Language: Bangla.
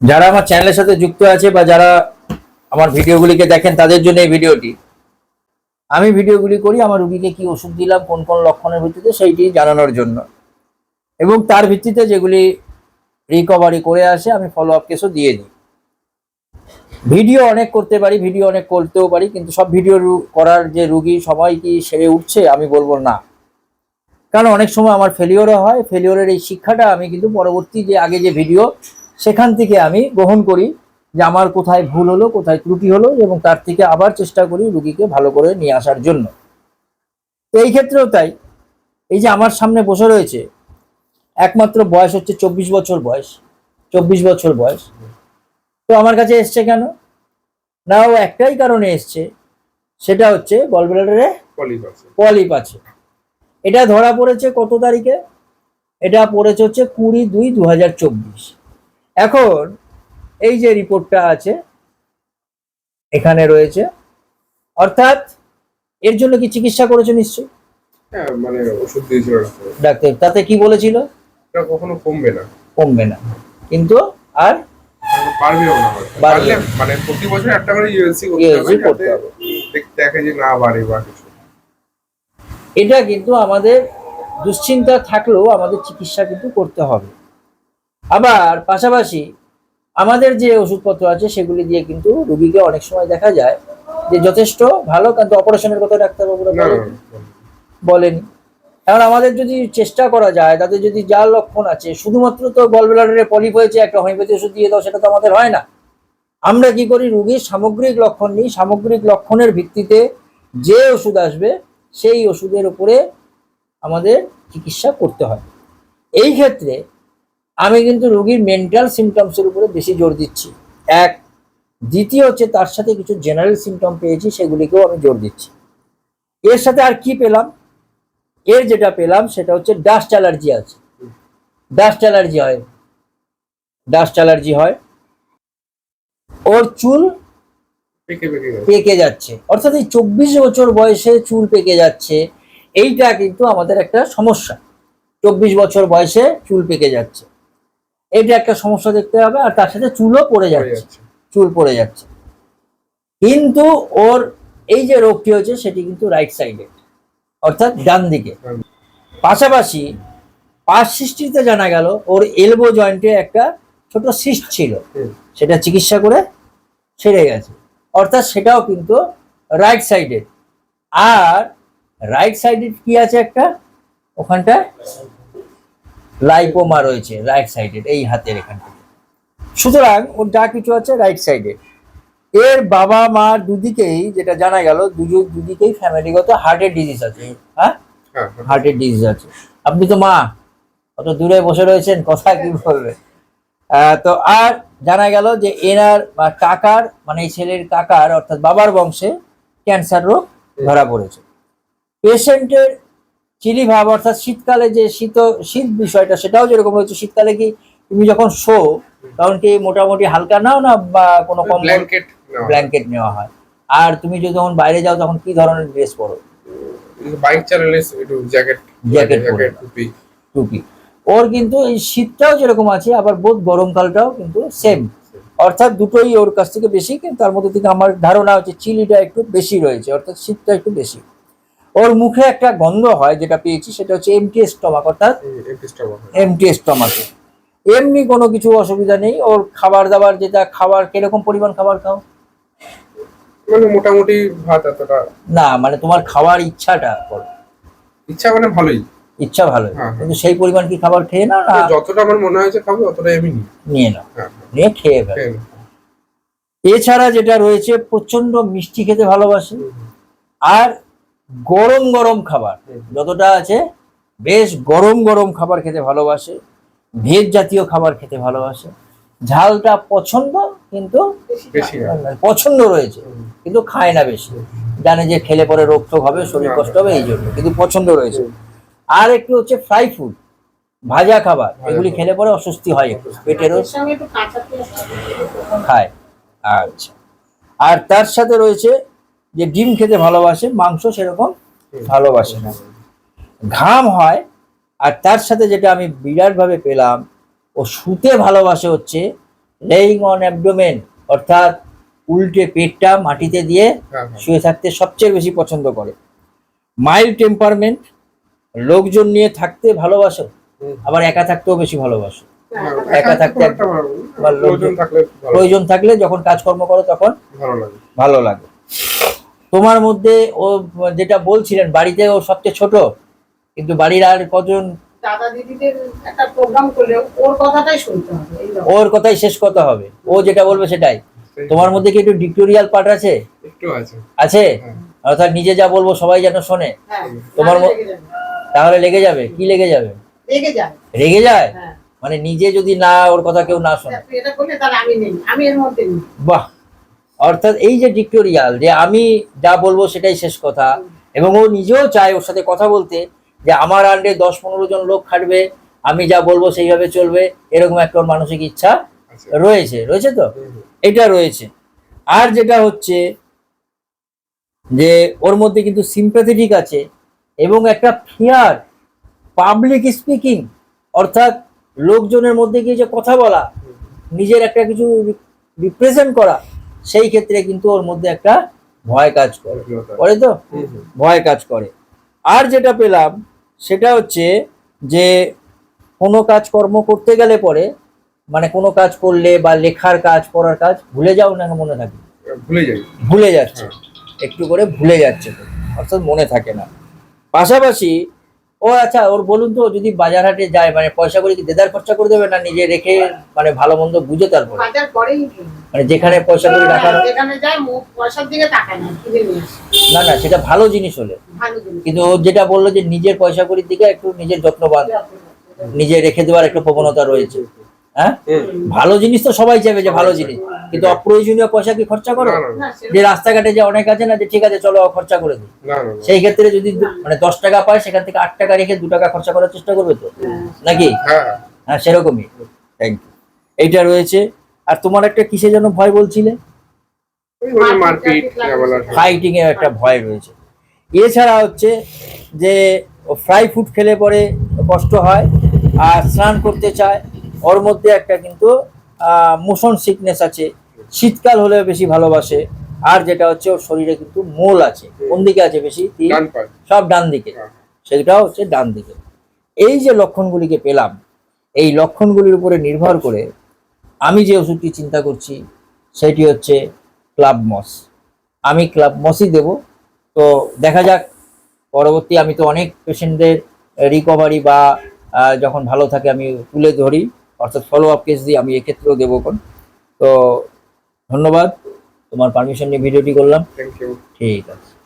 যারা আমার চ্যানেলের সাথে যুক্ত আছে বা যারা আমার ভিডিওগুলিকে দেখেন, তাদের জন্য এই ভিডিওটি। আমি ভিডিওগুলি করি, আমার রুগীকে কি ওষুধ দিলাম, কোন কোন লক্ষণের ভিত্তিতে, সেইটি জানানোর জন্য। এবং তার ভিত্তিতে যেগুলি রিকভারি করে আসে, আমি ফলো আপ কেসও দিয়ে দিই। ভিডিও অনেক করতে পারি, ভিডিও অনেক করতেও পারি, কিন্তু সব ভিডিও করার যে রুগী সবাই কি সেরে উঠছে, আমি বলব না। কারণ অনেক সময় আমার ফেলিওরও হয় ফেলিওরের এই শিক্ষাটা আমি কিন্তু পরবর্তী যে, আগে যে ভিডিও সেখান থেকে আমি গ্রহণ করি যে আমার কোথায় ভুল হলো কোথায় ত্রুটি হলো এবং তার থেকে আবার চেষ্টা করি রুগীকে ভালো করে নিয়ে আসার জন্য। তো এই ক্ষেত্রেও তাই। এই যে আমার সামনে বসে রয়েছে একমাত্র বয়স হচ্ছে চব্বিশ বছর বয়স চব্বিশ বছর বয়স। তো আমার কাছে এসছে কেন? না ও একটাই কারণে এসছে সেটা হচ্ছে গলব্লাডারে পলিপ আছে। পলিপ আছে। এটা ধরা পড়েছে কত তারিখে? এটা পড়েছে হচ্ছে কুড়ি দুই দু হাজার চব্বিশ। এখন এই যে রিপোর্টটা আছে এখানে রয়েছে অর্থাৎ এর জন্য কি চিকিৎসা করেছে নিশ্চয়ই? হ্যাঁ মানে ওষুধ দিয়েছিল ডাক্তার। তাতে কি বলেছিল? কখনো কমবে না। কমবে না। কিন্তু আর না। মানে প্রতি বছর একটা করে ইউএলসি করতে হবে করতে যাতে হবে। দেখ- দেখে যে না বাড়ে বা কিছু। এটা কিন্তু আমাদের দুশ্চিন্তা থাকলেও আমাদের চিকিৎসা কিন্তু করতে হবে। আবার পাশাপাশি আমাদের যে ওষুধপত্র আছে সেগুলি দিয়ে কিন্তু রুগীকে অনেক সময় দেখা যায় যে যথেষ্ট ভালো কিন্তু অপারেশনের কথা ডাক্তারবাবুরা বলেন বলেনি। কারণ আমাদের যদি চেষ্টা করা যায় তাদের যদি যা লক্ষণ আছে শুধুমাত্র তো গলব্লাডারে পলিপ হয়েছে একটা হোমিওপ্যাথি ওষুধ দিয়ে দাও সেটা তো আমাদের হয় না। আমরা কি করি রুগীর সামগ্রিক লক্ষণ নিই সামগ্রিক লক্ষণের ভিত্তিতে যে ওষুধ আসবে সেই ওষুধের উপরে আমাদের চিকিৎসা করতে হয়। এই ক্ষেত্রে আমি কিন্তু রুগীর মেন্টাল সিমটমসের উপরে বেশি জোর দিচ্ছি। এক দ্বিতীয় হচ্ছে তার সাথে কিছু জেনারেল সিমটম পেয়েছি সেগুলিকেও আমি জোর দিচ্ছি। এর সাথে আর কি পেলাম? এর যেটা পেলাম সেটা হচ্ছে ডাস্ট অ্যালার্জি আছে। ডাস্ট অ্যালার্জি হয়। ডাস্ট অ্যালার্জি হয়। ওর চুল পেকে যাচ্ছে। অর্থাৎ এই চব্বিশ বছর বয়সে চুল পেকে যাচ্ছে এইটা কিন্তু আমাদের একটা সমস্যা। চব্বিশ বছর বয়সে চুল পেকে যাচ্ছে। এইটা একটা সমস্যা দেখতে হবে আর তার সাথে চুলও পড়ে যাচ্ছে। চুল পড়ে যাচ্ছে। কিন্তু ওর এই যে রোগটি হচ্ছে সেটি কিন্তু রাইট সাইডে অর্থাৎ ডান দিকে। পাশাপাশি পাশ সৃষ্টিতে জানা গেল ওর এলবো জয়েন্টে একটা ছোট সিস্ট ছিল। সেটা চিকিৎসা করে সেরে গেছে। অর্থাৎ সেটাও কিন্তু রাইট সাইডে আর রাইট সাইডে কি আছে একটা? ওখানটা লাইপোমা রয়েছে রাইট সাইডে এই হাতের এখানটা সুতরাং ওর যা কিছু আছে রাইট সাইডে এর। বাবা মা দুদিকেই যেটা জানা গেল দুজন দুদিকেই ফ্যামিলিগত হার্টের ডিজিজ আছে। হ্যাঁ? হ্যাঁ হ্যাঁ। হার্টের ডিজিজ আছে। আপনি তো মা অত দূরে বসে রয়েছেন কথা কি বলবে? আহ, তো আর জানা গেল যে এনার বা কাকার মানে এই ছেলের কাকার অর্থাৎ বাবার বংশে ক্যান্সার রোগ ধরা পড়েছে। পেশেন্টের চিলি ভাব অর্থাৎ শীতকালে যে শীত শীত বিষয়টা সেটাও যেরকম রয়েছে শীতকালে কি তুমি যখন শো তখন কি মোটামুটি হালকা নাও না বা কোনো কম্বল ব্ল্যাঙ্কেট নেওয়া হয়। ব্ল্যাঙ্কেট নেওয়া হয়? আর তুমি যদি যখন বাইরে যাও তখন কি ধরনের ড্রেস পরো? বাইক চালালে একটু জ্যাকেট জ্যাকেট। টুপি। টুপি। ওর কিন্তু এই শীতটাও যেরকম আছে আবার বোধ গরমকালটাও কিন্তু সেম অর্থাৎ দুটোই ওর কাছ থেকে বেশি কিন্তু তার মধ্যে থেকে আমার ধারণা হচ্ছে চিলিটা একটু বেশি রয়েছে অর্থাৎ শীতটা একটু বেশি। ওর মুখে একটা গন্ধ হয় যেটা পেয়েছি সেটা হচ্ছে এমটি স্টমাক অর্থাৎ এমটি স্টমাক এমনি কোনো কিছু অসুবিধা নেই ওর খাবার দাবার যেটা খাবার কীরকম পরিমাণ খাবার খাও? মানে মোটামুটি ভাত এতটা। না মানে তোমার খাওয়ার ইচ্ছাটা ইচ্ছা মানে ভালোই। ইচ্ছা ভালো হ্যাঁ, হ্যাঁ। কিন্তু সেই পরিমাণ কি খাবার খেয়ে নাও না? যতটা আমার মনে হয়েছে খাব ততটাই আমি নিয়ে নাও। হ্যাঁ নিয়ে খেয়ে ফেলো। এছাড়া যেটা রয়েছে প্রচণ্ড মিষ্টি খেতে ভালোবাসে। আর গরম গরম খাবার। যতটা আছে বেশ গরম গরম খাবার খেতে ভালোবাসে ভেজ জাতীয় খাবার খেতে ভালোবাসে। ঝালটা পছন্দ কিন্তু পছন্দ রয়েছে কিন্তু খায় না বেশি। জানে যে খেলে পরে রোগ টোগ হবে শরীর কষ্ট হবে এই জন্য কিন্তু পছন্দ রয়েছে। আর একটু হচ্ছে ফ্রাই ফুড ভাজা খাবার এগুলি খেলে পরে অস্বস্তি হয় একটু পেটেরও এর সঙ্গে একটু কাঁচা পেঁয়াজ খায়। আচ্ছা। আর তার সাথে রয়েছে যে ডিম খেতে ভালোবাসে মাংস সেরকম ভালোবাসে না। ঘাম হয় আর তার সাথে যেটা আমি বিরাটভাবে পেলাম ও শুতে ভালোবাসে হচ্ছে লেইং অন অ্যাবডোমেন অর্থাৎ উল্টে পেটটা মাটিতে দিয়ে হ্যাঁ হ্যাঁ। শুয়ে থাকতে সবচেয়ে বেশি পছন্দ করে। মাইল্ড টেম্পারমেন্ট লোকজন নিয়ে থাকতে ভালোবাসো আবার একা থাকতেও বেশি ভালোবাসো। একা থাকতে প্রয়োজন থাকলে যখন কাজকর্ম করো তখন ভালো লাগে। ভালো লাগে। তোমার মধ্যে ও যেটা বলছিলেন বাড়িতে ও সবচেয়ে ছোট কিন্তু বাড়ির আর কজন? দাদা দিদিদের একটা প্রোগ্রাম করলে ওর কথাটাই শুনতে হবে ওর কথাই শেষ কথা হবে। ও যেটা বলবে সেটাই। তোমার মধ্যে কি একটু ডিক্টোরিয়াল পার্ট আছে? একটু আছে। আছে? হ্যাঁ। অর্থাৎ নিজে যা বলব সবাই যেন শোনে। হ্যাঁ তোমার। তাহলে লেগে যাবে? কি লেগে যাবে? লেগে যায়। রেগে যায়? হ্যাঁ। মানে নিজে যদি না ওর কথা কেউ না শোনে। এটা করলে তাহলে আমি নেই আমি এর মধ্যে বাহ! অর্থাৎ এই যে ডিক্টোরিয়াল যে আমি যা বলব সেটাই শেষ কথা এবং ও নিজেও চায় ওর সাথে কথা বলতে যে আমার আন্ডে দশ পনেরো জন লোক খাটবে আমি যা বলব সেইভাবে চলবে এরকম একটা ওর মানসিক ইচ্ছা রয়েছে রয়েছে তো। এটা রয়েছে। আর যেটা হচ্ছে যে ওর মধ্যে কিন্তু সিম্প্যাথেটিক আছে এবং একটা ফিয়ার পাবলিক স্পিকিং অর্থাৎ লোকজনের মধ্যে গিয়ে যে কথা বলা নিজের একটা কিছু রিপ্রেজেন্ট করা সেই ক্ষেত্রে কিন্তু ওর মধ্যে একটা ভয় কাজ করে। করে তো। ভয় কাজ করে। আর যেটা পেলাম সেটা হচ্ছে যে কোনো কাজকর্ম করতে গেলে পরে মানে কোনো কাজ করলে বা লেখার কাজ পড়ার কাজ ভুলে যাও না মনে থাকে। ভুলে যাই। ভুলে যাচ্ছে। একটু করে ভুলে যাচ্ছে। অর্থাৎ মনে থাকে না। পাশাপাশি ও আচ্ছা ওর বলুন তো যদি বাজার হাটে যায় মানে পয়সা করে কি দেদার খরচা করে দেবে না নিজে রেখে মানে ভালো মন্দ বুঝে তারপর? মানে যেখানে পয়সা করে রাখার যেখানে যায় মুখ পয়সার দিকে তাকায় না কিনে নিয়ে না না সেটা ভালো জিনিস হলে। কিন্তু ও যেটা বলল যে নিজের পয়সা করির দিকে একটু নিজের যত্নবান। নিজে রেখে দেওয়ার একটু প্রবণতা রয়েছে। হ্যাঁ? ভালো জিনিস তো সবাই চাইবে যে ভালো জিনিস। কিন্তু অপ্রয়োজনীয় পয়সা কি খরচা করো? যে রাস্তাঘাটে যে অনেক আছে না যে ঠিক আছে চলো খরচা করে দিই। সেই ক্ষেত্রে যদি মানে দশ টাকা পায় সেখান থেকে আট টাকা রেখে দু টাকা খরচা করার চেষ্টা করবে তো? হ্যাঁ। নাকি? হ্যাঁ, হ্যাঁ। সেরকমই। থ্যাংক ইউ এইটা রয়েছে। আর তোমার একটা কিসে যেন ভয় বলছিলে? ফাইটিং এর একটা ভয় রয়েছে। এছাড়া হচ্ছে যে ফ্রাই ফুড খেলে পরে কষ্ট হয় আর স্নান করতে চায় ওর মধ্যে একটা কিন্তু মোশন সিকনেস আছে। শীতকাল হলে বেশি ভালোবাসে। আর যেটা হচ্ছে ওর শরীরে কিন্তু মোল আছে। কোন দিকে আছে বেশি? সব ডান দিকে। হ্যাঁ। সেটাও হচ্ছে ডান দিকে। এই যে লক্ষণগুলিকে পেলাম এই লক্ষণগুলির উপরে নির্ভর করে আমি যে ওষুধটি চিন্তা করছি সেটি হচ্ছে ক্লাব মস। আমি ক্লাব মসই দেব। তো দেখা যাক পরবর্তী আমি তো অনেক পেশেন্টদের রিকভারি বা যখন ভালো থাকে আমি তুলে ধরি। অর্থাৎ ফলো আপ কেস দিয়ে আমি এক্ষেত্রেও দেবো কোন তো ধন্যবাদ তোমার পারমিশন নিয়ে ভিডিওটি করলাম। থ্যাংক ইউ ঠিক আছে।